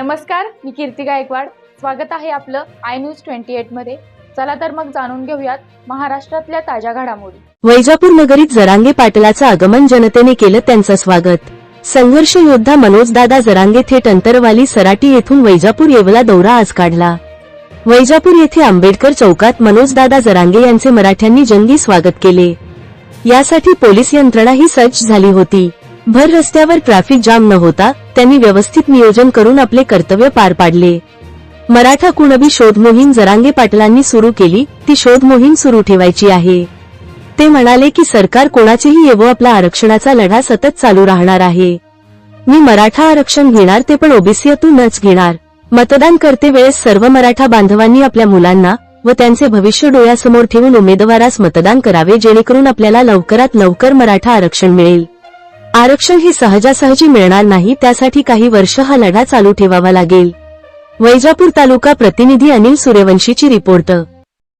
नमस्कार मी कीर्ती गायकवाड. स्वागत आहे आपलं आय न्यूज ट्वेंटी एटमध्ये. चला तर मग जाणून घेऊयात महाराष्ट्रातल्या ताज्या घडामोडी. वैजापूर नगरीत जरांगे पाटलाचं आगमन जनतेने केलं त्यांचं स्वागत. संघर्ष योद्धा मनोजदादा जरांगे थेट अंतरवाली सराटी येथून वैजापूर येवला दौरा आज काढला. वैजापूर येथे आंबेडकर चौकात मनोजदादा जरांगे यांचे मराठ्यांनी जंगी स्वागत केले. यासाठी पोलीस यंत्रणा ही सज्ज झाली होती. भर रस्त्यावर ट्रॅफिक जाम न होता त्यांनी व्यवस्थित नियोजन करून आपले कर्तव्य पार पाडले. मराठा कुणबी शोध मोहीम जरांगे पाटलांनी सुरू केली ती शोध मोहीम सुरू ठेवायची आहे. ते म्हणाले की सरकार कोणाचेही येवो आपला आरक्षणाचा लढा सतत चालू राहणार आहे. मी मराठा आरक्षण घेणार ते पण ओबीसीतूनच घेणार. मतदान करते वेळेस सर्व मराठा बांधवांनी आपल्या मुलांना व त्यांचे भविष्य डोळ्यासमोर ठेवून उमेदवारास मतदान करावे जेणेकरून आपल्याला लवकरात लवकर मराठा आरक्षण मिळेल. आरक्षण हे सहजासहजी मिळणार नाही त्यासाठी काही वर्ष हा लढा चालू ठेवावा लागेल. वैजापूर तालुका प्रतिनिधी अनिल सूर्यवंशीची रिपोर्ट